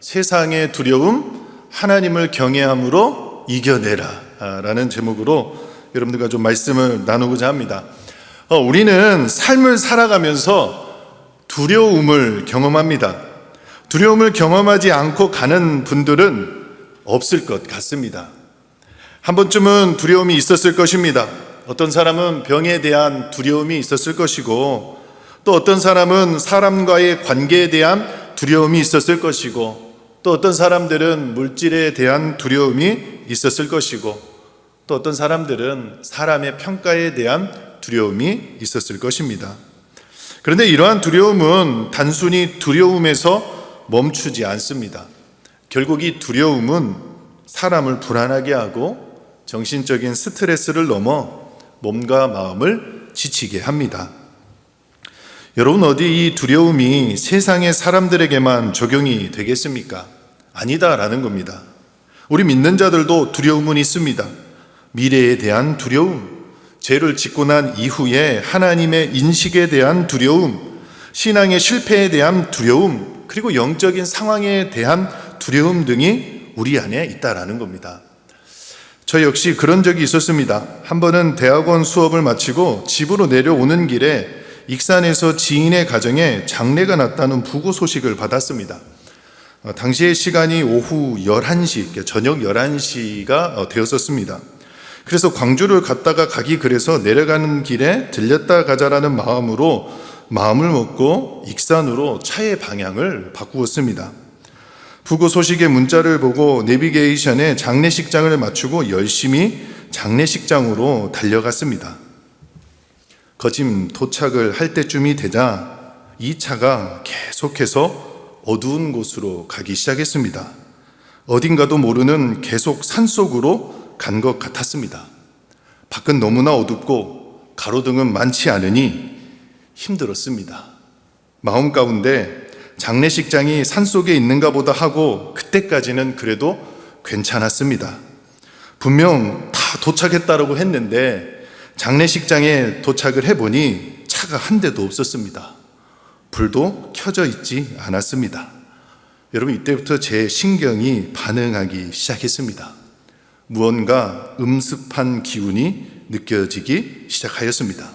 세상의 두려움, 하나님을 경외함으로 이겨내라. 라는 제목으로 여러분들과 좀 말씀을 나누고자 합니다. 어, 우리는 삶을 살아가면서 두려움을 경험합니다. 두려움을 경험하지 않고 가는 분들은 없을 것 같습니다. 한 번쯤은 두려움이 있었을 것입니다. 어떤 사람은 병에 대한 두려움이 있었을 것이고, 또 어떤 사람은 사람과의 관계에 대한 두려움이 있었을 것이고, 또 어떤 사람들은 물질에 대한 두려움이 있었을 것이고, 또 어떤 사람들은 사람의 평가에 대한 두려움이 있었을 것입니다. 그런데 이러한 두려움은 단순히 두려움에서 멈추지 않습니다. 결국 이 두려움은 사람을 불안하게 하고 정신적인 스트레스를 넘어 몸과 마음을 지치게 합니다. 여러분, 어디 이 두려움이 세상의 사람들에게만 적용이 되겠습니까? 아니다라는 겁니다. 우리 믿는 자들도 두려움은 있습니다. 미래에 대한 두려움, 죄를 짓고 난 이후에 하나님의 인식에 대한 두려움, 신앙의 실패에 대한 두려움, 그리고 영적인 상황에 대한 두려움 등이 우리 안에 있다라는 겁니다. 저 역시 그런 적이 있었습니다. 한 번은 대학원 수업을 마치고 집으로 내려오는 길에 익산에서 지인의 가정에 장례가 났다는 부고 소식을 받았습니다. 어, 당시의 시간이 오후 11시, 저녁 11시가 되었었습니다. 그래서 광주를 갔다가 가기 그래서 내려가는 길에 들렸다 가자라는 마음으로 마음을 먹고 익산으로 차의 방향을 바꾸었습니다. 부고 소식의 문자를 보고 내비게이션에 장례식장을 맞추고 열심히 장례식장으로 달려갔습니다. 거짐 도착을 할 때쯤이 되자 이 차가 계속해서 어두운 곳으로 가기 시작했습니다. 어딘가도 모르는 계속 산 속으로 간 것 같았습니다. 밖은 너무나 어둡고 가로등은 많지 않으니 힘들었습니다. 마음 가운데 장례식장이 산 속에 있는가 보다 하고 그때까지는 그래도 괜찮았습니다. 분명 다 도착했다라고 했는데 장례식장에 도착을 해보니 차가 한 대도 없었습니다. 불도 켜져 있지 않았습니다. 여러분, 이때부터 제 신경이 반응하기 시작했습니다. 무언가 음습한 기운이 느껴지기 시작하였습니다.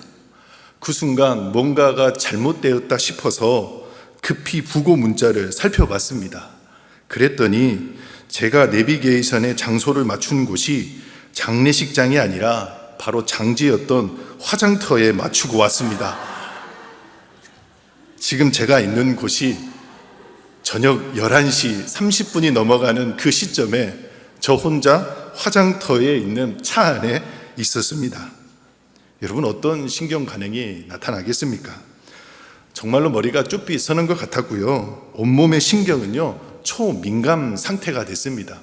그 순간 뭔가가 잘못되었다 싶어서 급히 부고 문자를 살펴봤습니다. 그랬더니 제가 내비게이션에 장소를 맞춘 곳이 장례식장이 아니라 바로 장지였던 화장터에 맞추고 왔습니다. 지금 제가 있는 곳이 저녁 11시 30분이 넘어가는 그 시점에 저 혼자 화장터에 있는 차 안에 있었습니다. 여러분 어떤 신경 반응이 나타나겠습니까? 정말로 머리가 쭈삐 서는 것 같았고요. 온몸의 신경은요, 초민감 상태가 됐습니다.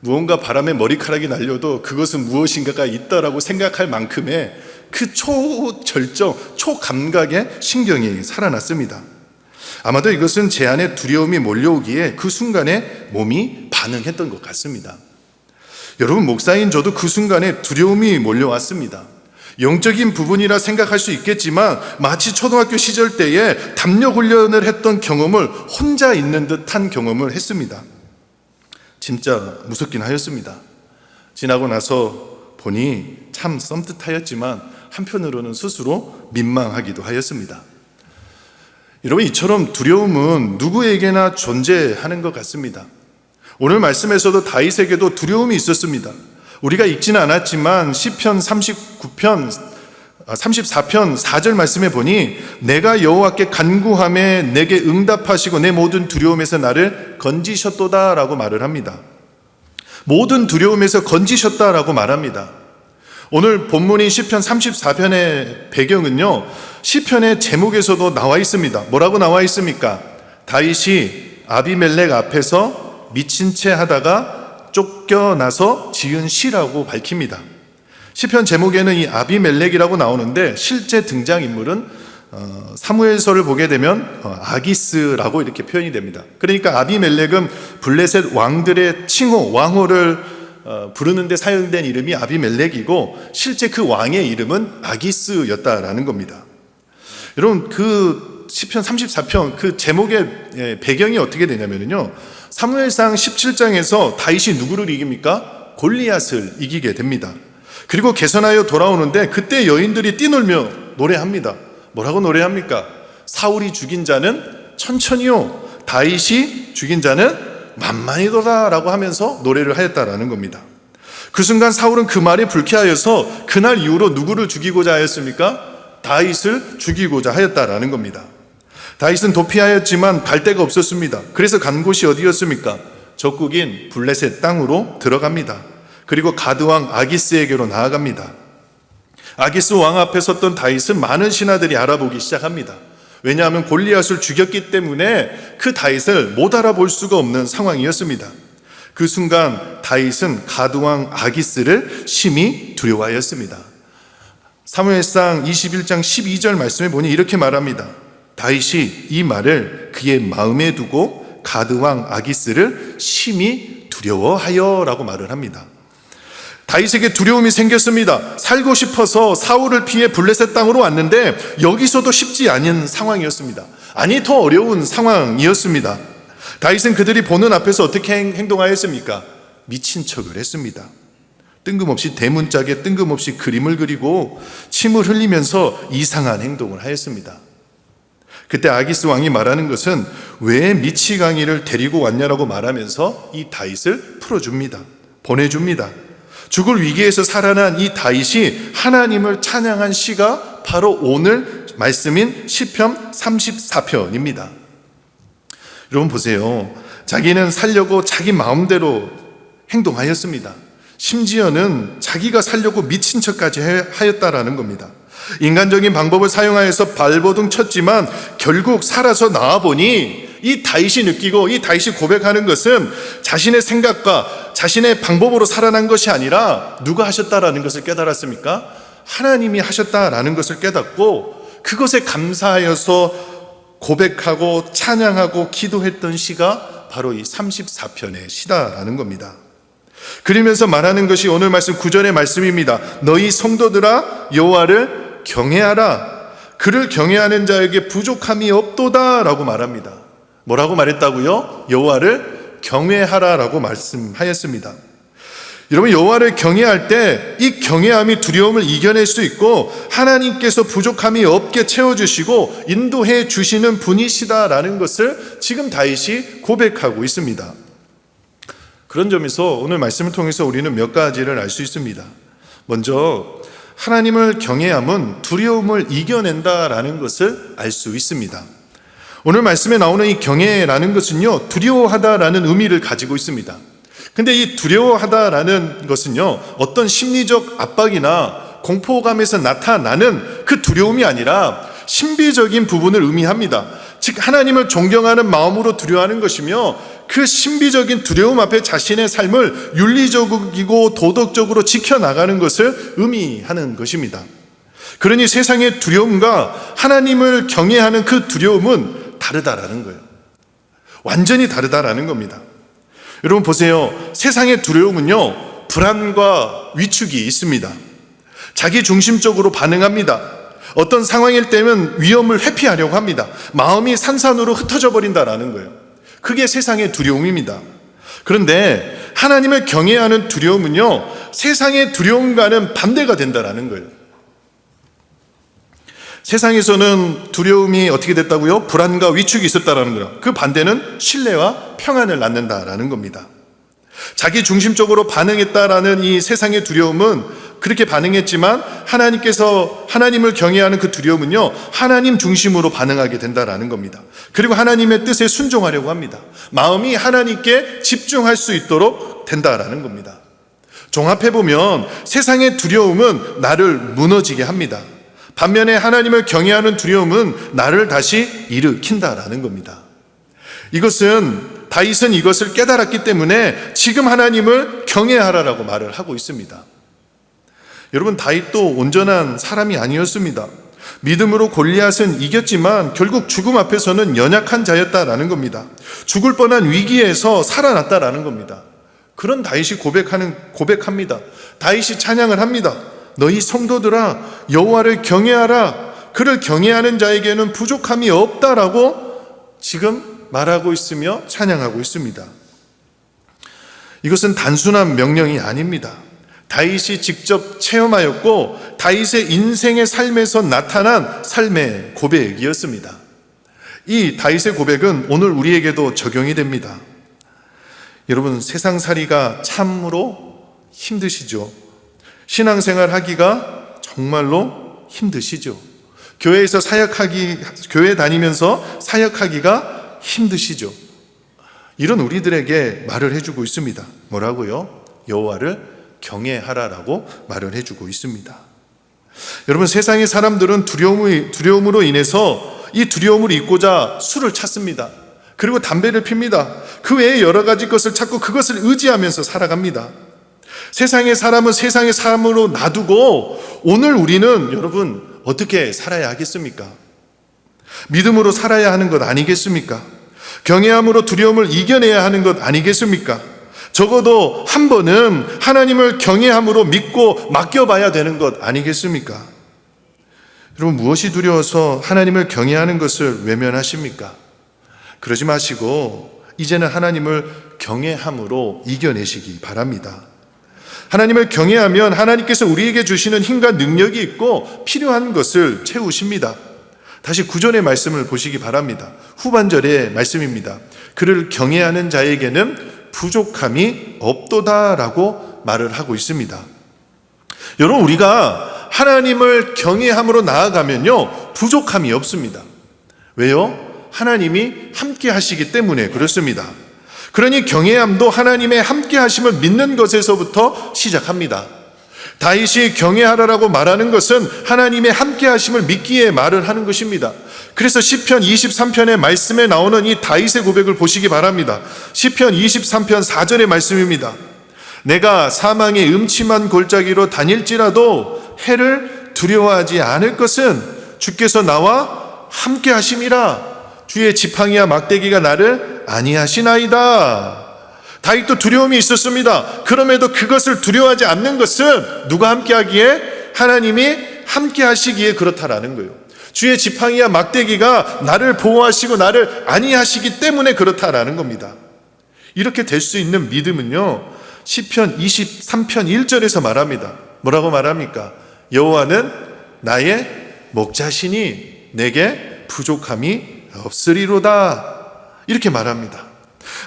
무언가 바람에 머리카락이 날려도 그것은 무엇인가가 있다라고 생각할 만큼의 그 초절정, 초감각의 신경이 살아났습니다. 아마도 이것은 제 안에 두려움이 몰려오기에 그 순간에 몸이 반응했던 것 같습니다. 여러분, 목사인 저도 그 순간에 두려움이 몰려왔습니다. 영적인 부분이라 생각할 수 있겠지만 마치 초등학교 시절 때에 담력 훈련을 했던 경험을 혼자 있는 듯한 경험을 했습니다. 진짜 무섭긴 하였습니다. 지나고 나서 보니 참 썸뜻하였지만 한편으로는 스스로 민망하기도 하였습니다. 여러분 이처럼 두려움은 누구에게나 존재하는 것 같습니다. 오늘 말씀에서도 다윗에게도 두려움이 있었습니다. 우리가 읽지는 않았지만 시편 39편 34편 4절 말씀에 보니 내가 여호와께 간구함에 내게 응답하시고 내 모든 두려움에서 나를 건지셨도다라고 말을 합니다. 모든 두려움에서 건지셨다라고 말합니다. 오늘 본문인 시편 34편의 배경은요. 시편의 제목에서도 나와 있습니다. 뭐라고 나와 있습니까? 다윗이 아비멜렉 앞에서 미친 채 하다가 쫓겨나서 지은 시라고 밝힙니다. 시편 제목에는 이 아비멜렉이라고 나오는데 실제 등장 인물은 어, 사무엘서를 보게 되면 어, 아기스라고 이렇게 표현이 됩니다. 그러니까 아비멜렉은 블레셋 왕들의 칭호 왕호를 어, 부르는데 사용된 이름이 아비멜렉이고 실제 그 왕의 이름은 아기스였다라는 겁니다. 여러분 그 시편 34편 그 제목의 예, 배경이 어떻게 되냐면요. 사무엘상 17장에서 다윗이 누구를 이깁니까? 골리앗을 이기게 됩니다. 그리고 개선하여 돌아오는데 그때 여인들이 뛰놀며 노래합니다. 뭐라고 노래합니까? 사울이 죽인 자는 천천히요. 다윗이 죽인 자는 만만히도다라고 하면서 노래를 하였다라는 겁니다. 그 순간 사울은 그 말에 불쾌하여서 그날 이후로 누구를 죽이고자 하였습니까? 다윗을 죽이고자 하였다라는 겁니다. 다윗은 도피하였지만 갈 데가 없었습니다. 그래서 간 곳이 어디였습니까? 적국인 블레셋 땅으로 들어갑니다. 그리고 가드왕 아기스에게로 나아갑니다. 아기스 왕 앞에 섰던 다윗은 많은 신하들이 알아보기 시작합니다. 왜냐하면 골리앗을 죽였기 때문에 그 다윗을 못 알아볼 수가 없는 상황이었습니다. 그 순간 다윗은 가드왕 아기스를 심히 두려워하였습니다. 사무엘상 21장 12절 말씀에 보니 이렇게 말합니다. 다윗이 이 말을 그의 마음에 두고 가드왕 아기스를 심히 두려워하여라고 말을 합니다. 다윗에게 두려움이 생겼습니다. 살고 싶어서 사울을 피해 블레셋 땅으로 왔는데 여기서도 쉽지 않은 상황이었습니다. 아니 더 어려운 상황이었습니다. 다윗은 그들이 보는 앞에서 어떻게 행- 행동하였습니까? 미친 척을 했습니다. 뜬금없이 대문짝에 뜬금없이 그림을 그리고 침을 흘리면서 이상한 행동을 하였습니다. 그때 아기스 왕이 말하는 것은 왜 미치광이를 데리고 왔냐라고 말하면서 이 다윗을 풀어줍니다. 보내줍니다. 죽을 위기에서 살아난 이 다윗이 하나님을 찬양한 시가 바로 오늘 말씀인 시편 34편입니다. 여러분 보세요. 자기는 살려고 자기 마음대로 행동하였습니다. 심지어는 자기가 살려고 미친 척까지 해- 하였다라는 겁니다. 인간적인 방법을 사용하여서 발버둥 쳤지만 결국 살아서 나와 보니 이 다윗이 느끼고 이 다윗이 고백하는 것은 자신의 생각과 자신의 방법으로 살아난 것이 아니라 누가 하셨다라는 것을 깨달았습니까? 하나님이 하셨다라는 것을 깨닫고 그것에 감사하여서 고백하고 찬양하고 기도했던 시가 바로 이 34편의 시다라는 겁니다. 그러면서 말하는 것이 오늘 말씀 9절의 말씀입니다. 너희 성도들아 여호와를 경외하라. 그를 경외하는 자에게 부족함이 없도다라고 말합니다. 뭐라고 말했다고요? 여호와를 경외하라라고 말씀하였습니다. 여러분 여호와를 경외할 때 이 경외함이 두려움을 이겨낼 수 있고 하나님께서 부족함이 없게 채워주시고 인도해 주시는 분이시다라는 것을 지금 다윗이 고백하고 있습니다. 그런 점에서 오늘 말씀을 통해서 우리는 몇 가지를 알 수 있습니다. 먼저 하나님을 경외함은 두려움을 이겨낸다라는 것을 알 수 있습니다. 오늘 말씀에 나오는 이 경외라는 것은요, 두려워하다라는 의미를 가지고 있습니다. 근데 이 두려워하다라는 것은요, 어떤 심리적 압박이나 공포감에서 나타나는 그 두려움이 아니라 신비적인 부분을 의미합니다. 즉, 하나님을 존경하는 마음으로 두려워하는 것이며 그 신비적인 두려움 앞에 자신의 삶을 윤리적이고 도덕적으로 지켜나가는 것을 의미하는 것입니다. 그러니 세상의 두려움과 하나님을 경외하는 그 두려움은 다르다라는 거예요. 완전히 다르다라는 겁니다. 여러분 보세요. 세상의 두려움은요, 불안과 위축이 있습니다. 자기 중심적으로 반응합니다. 어떤 상황일 때면 위험을 회피하려고 합니다. 마음이 산산으로 흩어져 버린다라는 거예요. 그게 세상의 두려움입니다. 그런데 하나님을 경외하는 두려움은요, 세상의 두려움과는 반대가 된다라는 거예요. 세상에서는 두려움이 어떻게 됐다고요? 불안과 위축이 있었다라는 거예요. 그 반대는 신뢰와 평안을 낳는다라는 겁니다. 자기 중심적으로 반응했다라는 이 세상의 두려움은 그렇게 반응했지만 하나님께서 하나님을 경외하는 그 두려움은요 하나님 중심으로 반응하게 된다라는 겁니다. 그리고 하나님의 뜻에 순종하려고 합니다. 마음이 하나님께 집중할 수 있도록 된다라는 겁니다. 종합해 보면 세상의 두려움은 나를 무너지게 합니다. 반면에 하나님을 경외하는 두려움은 나를 다시 일으킨다라는 겁니다. 이것은 다윗은 이것을 깨달았기 때문에 지금 하나님을 경외하라라고 말을 하고 있습니다. 여러분 다윗도 온전한 사람이 아니었습니다. 믿음으로 골리앗은 이겼지만 결국 죽음 앞에서는 연약한 자였다라는 겁니다. 죽을 뻔한 위기에서 살아났다라는 겁니다. 그런 다윗이 고백하는 고백합니다. 다윗이 찬양을 합니다. 너희 성도들아 여호와를 경외하라 그를 경외하는 자에게는 부족함이 없다라고 지금 말하고 있으며 찬양하고 있습니다. 이것은 단순한 명령이 아닙니다. 다윗이 직접 체험하였고 다윗의 인생의 삶에서 나타난 삶의 고백이었습니다. 이 다윗의 고백은 오늘 우리에게도 적용이 됩니다. 여러분 세상살이가 참으로 힘드시죠. 신앙생활 하기가 정말로 힘드시죠. 교회에서 사역하기 교회 다니면서 사역하기가 힘드시죠. 이런 우리들에게 말을 해주고 있습니다. 뭐라고요? 여호와를 경외하라라고 말을 해주고 있습니다. 여러분 세상의 사람들은 두려움이, 두려움으로 인해서 이 두려움을 잊고자 술을 찾습니다. 그리고 담배를 핍니다. 그 외에 여러 가지 것을 찾고 그것을 의지하면서 살아갑니다. 세상의 사람은 세상의 사람으로 놔두고 오늘 우리는 여러분 어떻게 살아야 하겠습니까? 믿음으로 살아야 하는 것 아니겠습니까? 경외함으로 두려움을 이겨내야 하는 것 아니겠습니까? 적어도 한 번은 하나님을 경외함으로 믿고 맡겨봐야 되는 것 아니겠습니까? 여러분 무엇이 두려워서 하나님을 경외하는 것을 외면하십니까? 그러지 마시고 이제는 하나님을 경외함으로 이겨내시기 바랍니다. 하나님을 경외하면 하나님께서 우리에게 주시는 힘과 능력이 있고 필요한 것을 채우십니다. 다시 구전의 말씀을 보시기 바랍니다. 후반절의 말씀입니다. 그를 경외하는 자에게는 부족함이 없도다라고 말을 하고 있습니다. 여러분 우리가 하나님을 경외함으로 나아가면요 부족함이 없습니다. 왜요? 하나님이 함께 하시기 때문에 그렇습니다. 그러니 경외함도 하나님의 함께 하심을 믿는 것에서부터 시작합니다. 다윗이 경외하라라고 말하는 것은 하나님의 함께 하심을 믿기에 말을 하는 것입니다. 그래서 시편 23편의 말씀에 나오는 이 다윗의 고백을 보시기 바랍니다. 시편 23편 4절의 말씀입니다. 내가 사망의 음침한 골짜기로 다닐지라도 해를 두려워하지 않을 것은 주께서 나와 함께 하심이라 주의 지팡이와 막대기가 나를 아니하시나이다. 다윗도 두려움이 있었습니다. 그럼에도 그것을 두려워하지 않는 것은 누가 함께 하기에 하나님이 함께 하시기에 그렇다라는 거예요. 주의 지팡이와 막대기가 나를 보호하시고 나를 아니하시기 때문에 그렇다라는 겁니다. 이렇게 될 수 있는 믿음은요. 시편 23편 1절에서 말합니다. 뭐라고 말합니까? 여호와는 나의 목자시니 내게 부족함이 없으리로다. 이렇게 말합니다.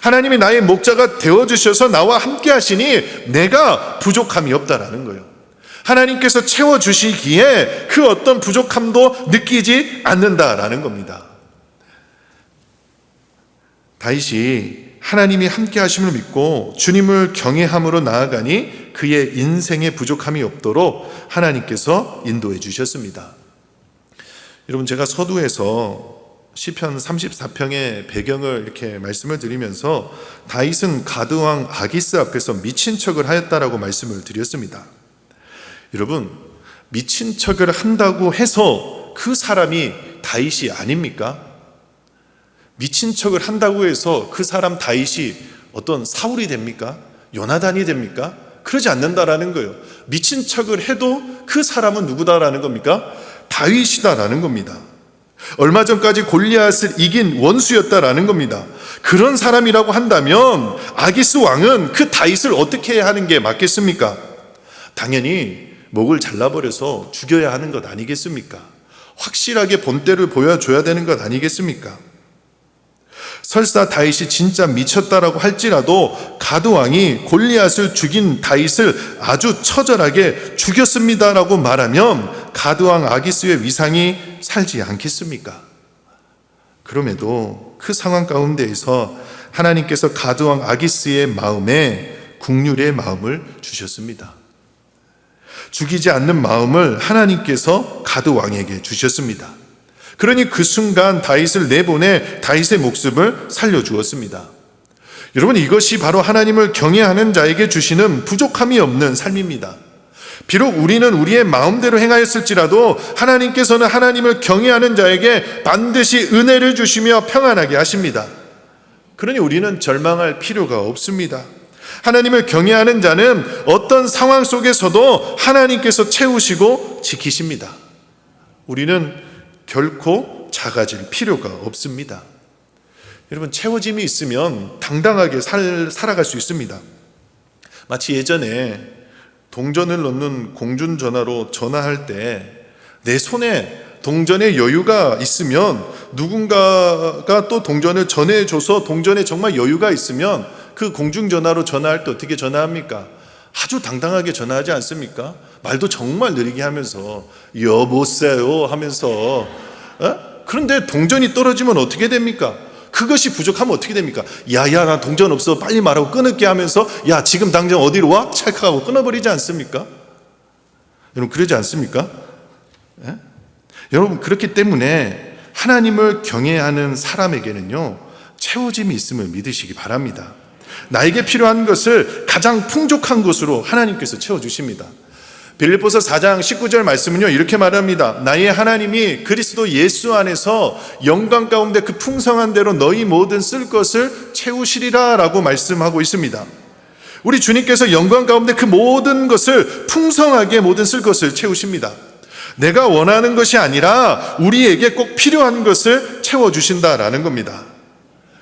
하나님이 나의 목자가 되어 주셔서 나와 함께 하시니 내가 부족함이 없다라는 거예요. 하나님께서 채워 주시기에 그 어떤 부족함도 느끼지 않는다라는 겁니다. 다윗이 하나님이 함께 하심을 믿고 주님을 경외함으로 나아가니 그의 인생에 부족함이 없도록 하나님께서 인도해 주셨습니다. 여러분 제가 서두에서 시편 34평의 배경을 이렇게 말씀을 드리면서 다윗은 가드 왕 아기스 앞에서 미친 척을 하였다라고 말씀을 드렸습니다. 여러분 미친 척을 한다고 해서 그 사람이 다윗이 아닙니까? 미친 척을 한다고 해서 그 사람 다윗이 어떤 사울이 됩니까? 요나단이 됩니까? 그러지 않는다라는 거예요. 미친 척을 해도 그 사람은 누구다라는 겁니까? 다윗이다라는 겁니다. 얼마 전까지 골리앗을 이긴 원수였다라는 겁니다. 그런 사람이라고 한다면 아기스 왕은 그 다윗을 어떻게 하는 게 맞겠습니까? 당연히 목을 잘라버려서 죽여야 하는 것 아니겠습니까? 확실하게 본때를 보여줘야 되는 것 아니겠습니까? 설사 다윗이 진짜 미쳤다라고 할지라도 가드 왕이 골리앗을 죽인 다윗을 아주 처절하게 죽였습니다라고 말하면 가드 왕 아기스의 위상이 살지 않겠습니까? 그럼에도 그 상황 가운데에서 하나님께서 가드 왕 아기스의 마음에 국률의 마음을 주셨습니다. 죽이지 않는 마음을 하나님께서 가드 왕에게 주셨습니다. 그러니 그 순간 다윗을 내보내 다윗의 목숨을 살려 주었습니다. 여러분 이것이 바로 하나님을 경외하는 자에게 주시는 부족함이 없는 삶입니다. 비록 우리는 우리의 마음대로 행하였을지라도 하나님께서는 하나님을 경외하는 자에게 반드시 은혜를 주시며 평안하게 하십니다. 그러니 우리는 절망할 필요가 없습니다. 하나님을 경외하는 자는 어떤 상황 속에서도 하나님께서 채우시고 지키십니다. 우리는 결코 작아질 필요가 없습니다. 여러분 채워짐이 있으면 당당하게 살, 살아갈 수 있습니다. 마치 예전에 동전을 넣는 공중전화로 전화할 때 내 손에 동전의 여유가 있으면 누군가가 또 동전을 전해줘서 동전에 정말 여유가 있으면 그 공중전화로 전화할 때 어떻게 전화합니까? 아주 당당하게 전화하지 않습니까? 말도 정말 느리게 하면서 여보세요 하면서 어? 그런데 동전이 떨어지면 어떻게 됩니까? 그것이 부족하면 어떻게 됩니까? 야야 나 동전 없어 빨리 말하고 끊을게 하면서 야 지금 당장 어디로 와? 찰칵하고 끊어버리지 않습니까? 여러분 그러지 않습니까? 예? 여러분 그렇기 때문에 하나님을 경외하는 사람에게는요 채워짐이 있음을 믿으시기 바랍니다. 나에게 필요한 것을 가장 풍족한 것으로 하나님께서 채워 주십니다. 빌립보서 4장 19절 말씀은요 이렇게 말합니다. 나의 하나님이 그리스도 예수 안에서 영광 가운데 그 풍성한 대로 너희 모든 쓸 것을 채우시리라 라고 말씀하고 있습니다. 우리 주님께서 영광 가운데 그 모든 것을 풍성하게 모든 쓸 것을 채우십니다. 내가 원하는 것이 아니라 우리에게 꼭 필요한 것을 채워 주신다라는 겁니다.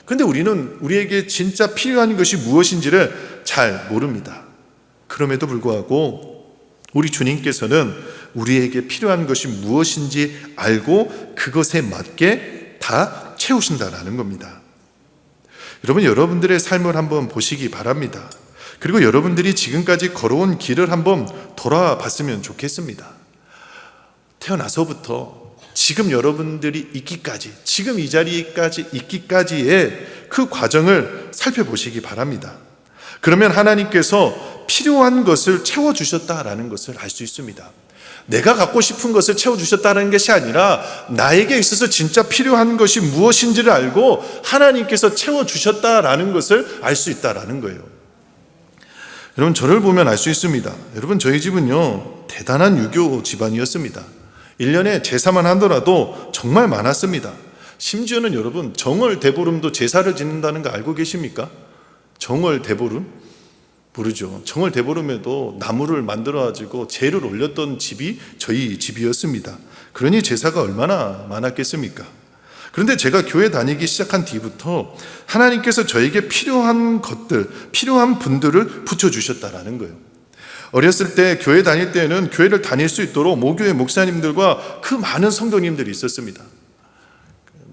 근데 우리는 우리에게 진짜 필요한 것이 무엇인지를 잘 모릅니다. 그럼에도 불구하고 우리 주님께서는 우리에게 필요한 것이 무엇인지 알고 그것에 맞게 다 채우신다라는 겁니다. 여러분, 여러분들의 삶을 한번 보시기 바랍니다. 그리고 여러분들이 지금까지 걸어온 길을 한번 돌아봤으면 좋겠습니다. 태어나서부터 지금 여러분들이 있기까지, 지금 이 자리까지 있기까지의 그 과정을 살펴보시기 바랍니다. 그러면 하나님께서 필요한 것을 채워주셨다라는 것을 알 수 있습니다. 내가 갖고 싶은 것을 채워주셨다는 것이 아니라 나에게 있어서 진짜 필요한 것이 무엇인지를 알고 하나님께서 채워주셨다라는 것을 알 수 있다라는 거예요. 여러분, 저를 보면 알 수 있습니다. 여러분, 저희 집은요, 대단한 유교 집안이었습니다. 1년에 제사만 하더라도 정말 많았습니다. 심지어는 여러분, 정월 대보름도 제사를 지낸다는 거 알고 계십니까? 정월 대보름? 모르죠. 정월 대보름에도 나무를 만들어 가지고 재를 올렸던 집이 저희 집이었습니다. 그러니 제사가 얼마나 많았겠습니까? 그런데 제가 교회 다니기 시작한 뒤부터 하나님께서 저에게 필요한 것들, 필요한 분들을 붙여 주셨다라는 거예요. 어렸을 때 교회 다닐 때는 교회를 다닐 수 있도록 모교회 목사님들과 그 많은 성도님들이 있었습니다.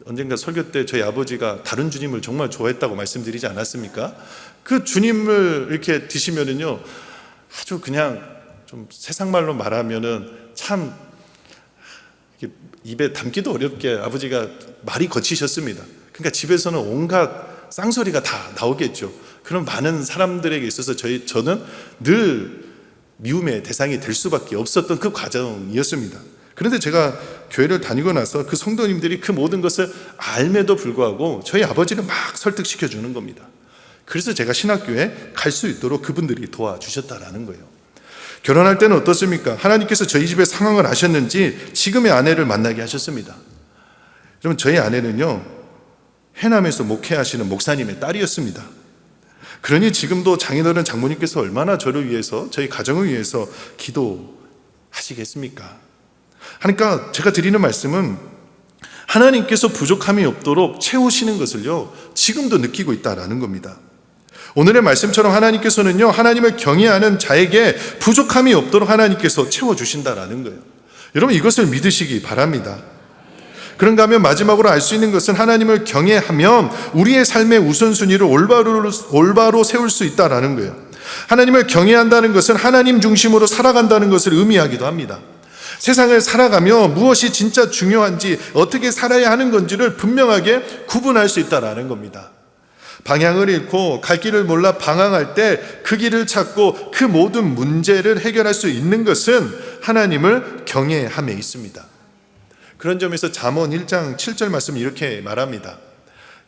언젠가 설교 때 저희 아버지가 다른 주님을 정말 좋아했다고 말씀드리지 않았습니까? 그 주님을 이렇게 드시면은요, 아주 그냥 좀 세상 말로 말하면은 참 입에 담기도 어렵게 아버지가 말이 거치셨습니다. 그러니까 집에서는 온갖 쌍소리가 다 나오겠죠. 그런 많은 사람들에게 있어서 저희 저는 늘 미움의 대상이 될 수밖에 없었던 그 과정이었습니다. 그런데 제가 교회를 다니고 나서 그 성도님들이 그 모든 것을 알매도 불구하고 저희 아버지를 막 설득시켜 주는 겁니다. 그래서 제가 신학교에 갈 수 있도록 그분들이 도와주셨다라는 거예요. 결혼할 때는 어떻습니까? 하나님께서 저희 집의 상황을 아셨는지 지금의 아내를 만나게 하셨습니다. 여러분, 저희 아내는요, 해남에서 목회하시는 목사님의 딸이었습니다. 그러니 지금도 장인어른 장모님께서 얼마나 저를 위해서, 저희 가정을 위해서 기도하시겠습니까? 그러니까 제가 드리는 말씀은 하나님께서 부족함이 없도록 채우시는 것을요, 지금도 느끼고 있다라는 겁니다. 오늘의 말씀처럼 하나님께서는요, 하나님을 경외하는 자에게 부족함이 없도록 하나님께서 채워주신다라는 거예요. 여러분, 이것을 믿으시기 바랍니다. 그런가 하면 마지막으로 알 수 있는 것은 하나님을 경외하면 우리의 삶의 우선순위를 올바로, 올바로 세울 수 있다라는 거예요. 하나님을 경외한다는 것은 하나님 중심으로 살아간다는 것을 의미하기도 합니다. 세상을 살아가며 무엇이 진짜 중요한지 어떻게 살아야 하는 건지를 분명하게 구분할 수 있다라는 겁니다. 방향을 잃고 갈 길을 몰라 방황할 때 그 길을 찾고 그 모든 문제를 해결할 수 있는 것은 하나님을 경외함에 있습니다. 그런 점에서 잠언 1장 7절 말씀 이렇게 말합니다.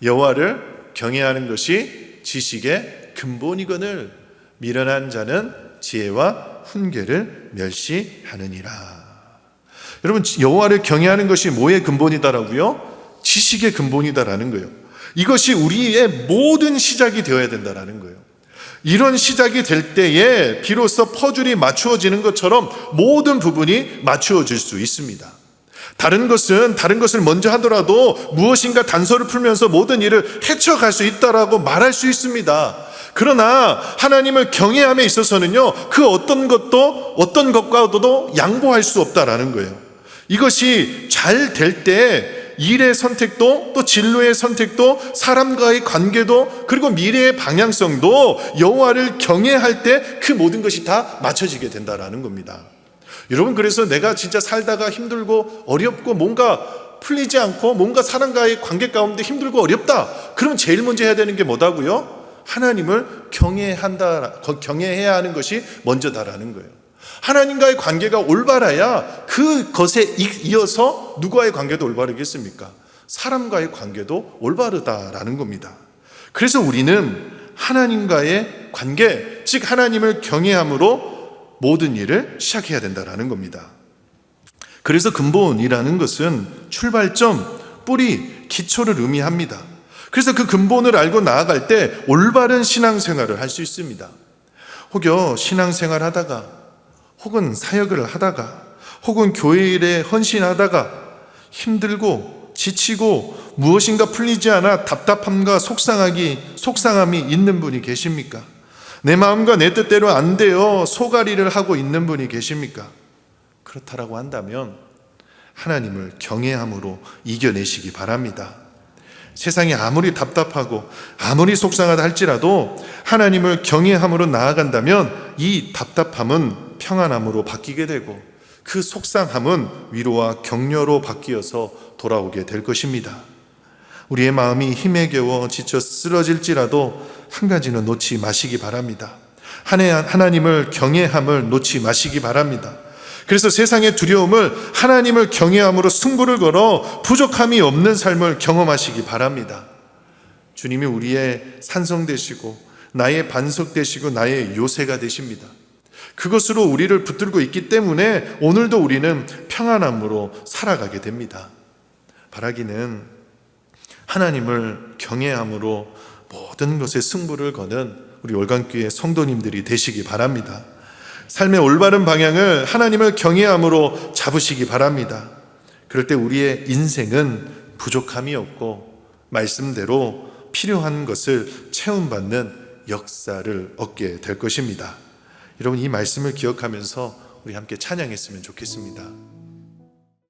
여호와를 경외하는 것이 지식의 근본이거늘 미련한 자는 지혜와 훈계를 멸시하느니라. 여러분 여호와를 경외하는 것이 뭐의 근본이다라고요? 지식의 근본이다라는 거예요. 이것이 우리의 모든 시작이 되어야 된다라는 거예요. 이런 시작이 될 때에 비로소 퍼즐이 맞추어지는 것처럼 모든 부분이 맞추어질 수 있습니다. 다른 것은 다른 것을 먼저 하더라도 무엇인가 단서를 풀면서 모든 일을 헤쳐갈 수 있다라고 말할 수 있습니다. 그러나 하나님을 경외함에 있어서는요, 그 어떤 것도 어떤 것과도 양보할 수 없다라는 거예요. 이것이 잘 될 때 일의 선택도 또 진로의 선택도 사람과의 관계도 그리고 미래의 방향성도 여호와를 경외할 때 그 모든 것이 다 맞춰지게 된다라는 겁니다. 여러분 그래서 내가 진짜 살다가 힘들고 어렵고 뭔가 풀리지 않고 뭔가 사람과의 관계 가운데 힘들고 어렵다. 그러면 제일 먼저 해야 되는 게 뭐다고요? 하나님을 경외한다, 경외해야 하는 것이 먼저다라는 거예요. 하나님과의 관계가 올바라야 그것에 이어서 누구와의 관계도 올바르겠습니까? 사람과의 관계도 올바르다라는 겁니다. 그래서 우리는 하나님과의 관계, 즉 하나님을 경외함으로 모든 일을 시작해야 된다라는 겁니다. 그래서 근본이라는 것은 출발점, 뿌리, 기초를 의미합니다. 그래서 그 근본을 알고 나아갈 때 올바른 신앙생활을 할 수 있습니다. 혹여 신앙생활 하다가 혹은 사역을 하다가 혹은 교회 일에 헌신하다가 힘들고 지치고 무엇인가 풀리지 않아 답답함과 속상하기 속상함이 있는 분이 계십니까? 내 마음과 내 뜻대로 안 돼요. 소가리를 하고 있는 분이 계십니까? 그렇다라고 한다면 하나님을 경외함으로 이겨내시기 바랍니다. 세상이 아무리 답답하고 아무리 속상하다 할지라도 하나님을 경외함으로 나아간다면 이 답답함은 평안함으로 바뀌게 되고 그 속상함은 위로와 격려로 바뀌어서 돌아오게 될 것입니다. 우리의 마음이 힘에 겨워 지쳐 쓰러질지라도 한 가지는 놓지 마시기 바랍니다. 하나님을 경외함을 놓지 마시기 바랍니다. 그래서 세상의 두려움을 하나님을 경외함으로 승부를 걸어 부족함이 없는 삶을 경험하시기 바랍니다. 주님이 우리의 산성 되시고 나의 반석 되시고 나의 요새가 되십니다. 그것으로 우리를 붙들고 있기 때문에 오늘도 우리는 평안함으로 살아가게 됩니다. 바라기는 하나님을 경외함으로 모든 것에 승부를 거는 우리 월간교회 성도님들이 되시기 바랍니다. 삶의 올바른 방향을 하나님을 경외함으로 잡으시기 바랍니다. 그럴 때 우리의 인생은 부족함이 없고 말씀대로 필요한 것을 체험받는 역사를 얻게 될 것입니다. 여러분 이 말씀을 기억하면서 우리 함께 찬양했으면 좋겠습니다.